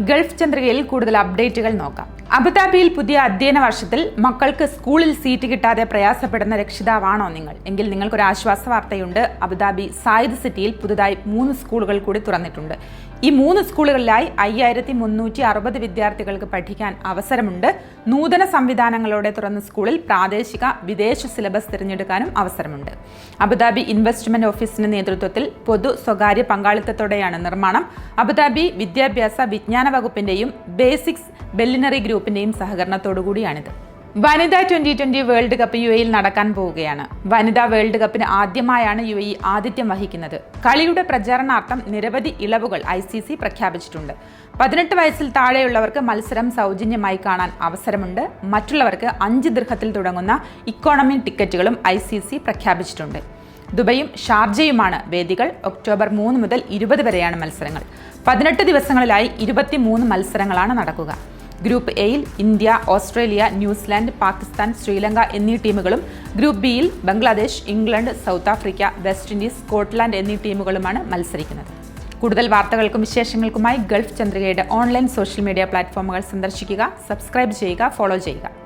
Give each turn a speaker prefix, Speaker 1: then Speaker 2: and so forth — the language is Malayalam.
Speaker 1: ഗൾഫ് ചന്ദ്രികയിൽ കൂടുതൽ അപ്ഡേറ്റുകൾ നോക്കാം. അബുദാബിയിൽ പുതിയ അധ്യയന വർഷത്തിൽ മക്കൾക്ക് സ്കൂളിൽ സീറ്റ് കിട്ടാതെ പ്രയാസപ്പെടുന്ന രക്ഷിതാവാണോ നിങ്ങൾ? എങ്കിൽ നിങ്ങൾക്കൊരു ആശ്വാസ വാർത്തയുണ്ട്. അബുദാബി സായിദ് സിറ്റിയിൽ പുതുതായി മൂന്ന് സ്കൂളുകൾ കൂടി തുറന്നിട്ടുണ്ട്. ഈ മൂന്ന് സ്കൂളുകളിലായി അയ്യായിരത്തി മുന്നൂറ്റി അറുപത് വിദ്യാർത്ഥികൾക്ക് പഠിക്കാൻ അവസരമുണ്ട്. നൂതന സംവിധാനങ്ങളോടെ തുറന്ന സ്കൂളിൽ പ്രാദേശിക വിദേശ സിലബസ് തിരഞ്ഞെടുക്കാനും അവസരമുണ്ട്. അബുദാബി ഇൻവെസ്റ്റ്മെന്റ് ഓഫീസിന്റെ നേതൃത്വത്തിൽ പൊതു സ്വകാര്യ പങ്കാളിത്തത്തോടെയാണ് നിർമ്മാണം. അബുദാബി വിദ്യാഭ്യാസ വിജ്ഞാന വകുപ്പിന്റെയും ബേസിക്സ് ബെല്ലിനറി ഗ്രൂപ്പിന്റെയും സഹകരണത്തോടുകൂടിയാണിത്. വനിതാ twenty twenty world cup U എയിൽ നടക്കാൻ പോവുകയാണ്. വനിതാ വേൾഡ് കപ്പിന് ആദ്യമായാണ് യു എ ആതിഥ്യം വഹിക്കുന്നത്. കളിയുടെ പ്രചാരണാർത്ഥം നിരവധി ഇളവുകൾ ഐ സി സി പ്രഖ്യാപിച്ചിട്ടുണ്ട്. പതിനെട്ട് വയസ്സിൽ താഴെയുള്ളവർക്ക് മത്സരം സൗജന്യമായി കാണാൻ അവസരമുണ്ട്. മറ്റുള്ളവർക്ക് അഞ്ച് ദൃഹത്തിൽ തുടങ്ങുന്ന ഇക്കോണമി ടിക്കറ്റുകളും ഐ പ്രഖ്യാപിച്ചിട്ടുണ്ട്. ദുബൈയും ഷാർജയുമാണ് വേദികൾ. ഒക്ടോബർ മൂന്ന് മുതൽ ഇരുപത് വരെയാണ് മത്സരങ്ങൾ. പതിനെട്ട് ദിവസങ്ങളിലായി ഇരുപത്തിമൂന്ന് മത്സരങ്ങളാണ് നടക്കുക. ഗ്രൂപ്പ് എയിൽ India Australia New Zealand Pakistan Sri Lanka എന്നീ ടീമുകളും ഗ്രൂപ്പ് ബിയിൽ Bangladesh England South Africa West Indies Scotland എന്നീ ടീമുകളുമാണ് മത്സരിക്കുന്നത്. കൂടുതൽ വാർത്തകൾക്കും വിശേഷങ്ങൾക്കുമായി ഗൾഫ് ചന്ദ്രികയുടെ ഓൺലൈൻ സോഷ്യൽ മീഡിയ പ്ലാറ്റ്ഫോമുകൾ സന്ദർശിക്കുക സബ്സ്ക്രൈബ് ചെയ്യുക ഫോളോ ചെയ്യുക.